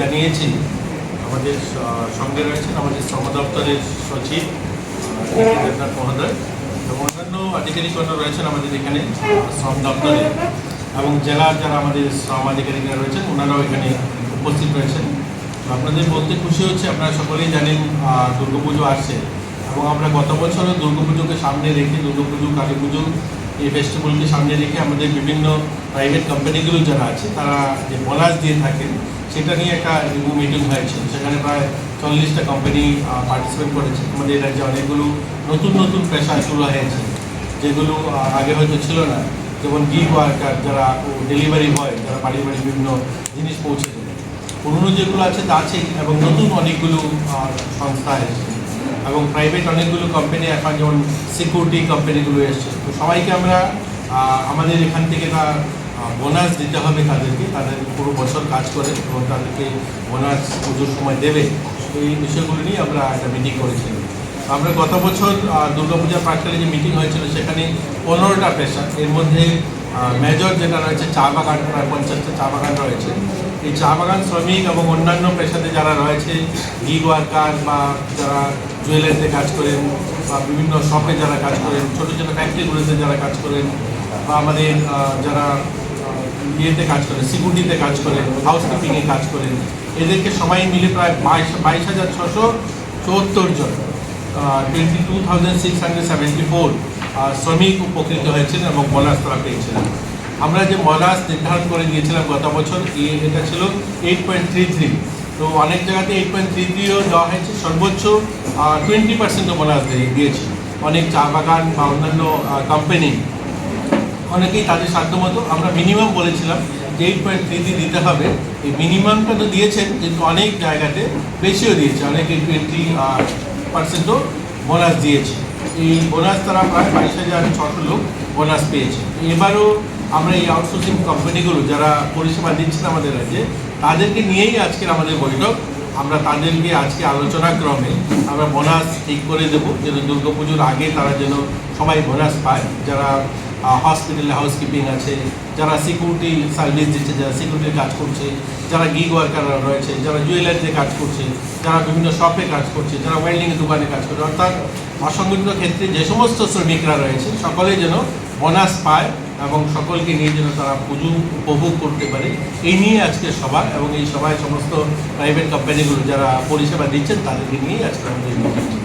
জানিয়েছি, আমাদের সঙ্গে রয়েছেন আমাদের শ্রম দপ্তরের সচিব দেবনাথ মহোদয় এবং অন্যান্য আধিকারিকরা রয়েছেন আমাদের এখানে শ্রম দপ্তরে এবং জেলার যারা আমাদের শ্রম আধিকারিকরা রয়েছেন, ওনারাও এখানে উপস্থিত রয়েছেন। আপনাদের বলতে খুশি হচ্ছে, আপনারা সকলেই জানেন দুর্গাপুজো আসছে এবং আমরা গত বছরও দুর্গাপুজোকে সামনে রেখে দুর্গাপুজো, কালী পুজো এই ফেস্টিভ্যালকে সামনে রেখে আমাদের বিভিন্ন প্রাইভেট কোম্পানিগুলো যারা আছে, তারা যে বোনাস দিয়ে থাকেন, সেটা নিয়ে একটা মিটিং হয়েছে। সেখানে প্রায় চল্লিশটা কোম্পানি পার্টিসিপেট করেছে। আমাদের রাজ্যে অনেকগুলো নতুন নতুন পেশা শুরু হয়েছে, যেগুলো আগে হয়তো ছিল না। যেমন গিগ ওয়ার্কার যারা ডেলিভারি হয়, যারা বাড়ি বাড়ি বিভিন্ন জিনিস পৌঁছে দেয়। পুরনো যেগুলো আছে, তা আছেই এবং নতুন অনেকগুলো সংস্থা এসেছে। এবং প্রাইভেট অনেকগুলো কোম্পানি এখন যেমন সিকিউরিটি কোম্পানিগুলো এসছে। তো সবাইকে আমরা আমাদের এখান থেকে তার বোনাস দিতে হবে তাদেরকে। তাদের পুরো বছর কাজ করে এবং তাদেরকে বোনাস পুজোর সময় দেবে। এই বিষয়গুলো নিয়ে আমরা একটা মিটিং করেছিলাম আমরা গত বছর দুর্গাপূজার প্রাককালে যে মিটিং হয়েছিল, সেখানে পনেরোটা পেশা। এর মধ্যে মেজর যেটা রয়েছে, চা বাগান, প্রায় পঞ্চাশটা চা বাগান রয়েছে। এই চা বাগান শ্রমিক এবং অন্যান্য পেশাতে যারা রয়েছে গিগ ওয়ার্কার বা যারা জুয়েলারিতে কাজ করেন বা বিভিন্ন শপে যারা কাজ করেন, ছোটো ছোটো ফ্যাক্টরিগুলোতে যারা কাজ করেন বা আমাদের যারা ইয়েতে কাজ করেন, সিকিউরিটিতে কাজ করেন হাউস কিপিংয়ে কাজ করেন, এদেরকে সবাই মিলে প্রায় বাইশ বাইশ হাজার ছশো চুয়াত্তর জন twenty two thousand six hundred seventy four শ্রমিক উপকৃত হয়েছিলেন এবং বোনাস তারা পেয়েছিলেন আমরা যে বোনাস নির্ধারণ করে দিয়েছিলাম গত বছর এটা ছিল এইট পয়েন্ট থ্রি থ্রি তো অনেক জায়গাতে এইট পয়েন্ট থ্রি থ্রিও দেওয়া হয়েছে, সর্বোচ্চ টোয়েন্টি পার্সেন্টও বোনাস দিয়েছে। অনেক চা বাগান বা অন্যান্য কোম্পানি অনেকেই তাদের সাধ্য মতো আমরা মিনিমাম বলেছিলাম যে এইট পয়েন্ট থ্রি দিতে হবে। এই মিনিমামটা তো দিয়েছেন, কিন্তু অনেক জায়গাতে বেশিও দিয়েছে, অনেকে টোয়েন্টি পার্সেন্টও বোনাস দিয়েছে। এই বোনাস তারা প্রায় বাইশ হাজার ছশো লোক বোনাস পেয়েছে। এবারও আমরা এই আউটসোর্সিং কোম্পানিগুলো যারা পরিষেবা দিচ্ছেন আমাদের রাজ্যে, তাদেরকে নিয়েই আজকের আমাদের বৈঠক। আমরা তাদেরকে আজকে আলোচনা ক্রমে আমরা বোনাস ঠিক করে দেবো, যেন দুর্গাপুজোর আগে তারা যেন সবাই বোনাস পায়। যারা হসপিটালে হাউসকিপিং আছে, যারা সিকিউরিটি সার্ভিস দিচ্ছে, যারা সিকিউরিটির কাজ করছে, যারা গিগ ওয়ার্কাররা রয়েছে, যারা জুয়েলারিতে কাজ করছে, যারা বিভিন্ন শপে কাজ করছে, যারা ওয়েল্ডিংয়ের দোকানে কাজ করছে, অর্থাৎ অসংগঠিত ক্ষেত্রে যে সমস্ত শ্রমিকরা রয়েছে, সকলেই যেন বোনাস পায়। এবং সকলকে নিয়ে যেন তারা পুজো উপভোগ করতে পারে এই নিয়ে আজকে সভা এবং এই সভায় সমস্ত প্রাইভেট কোম্পানিগুলো যারা পরিষেবা দিচ্ছেন তাদেরকে নিয়েই আজকে আমাদের।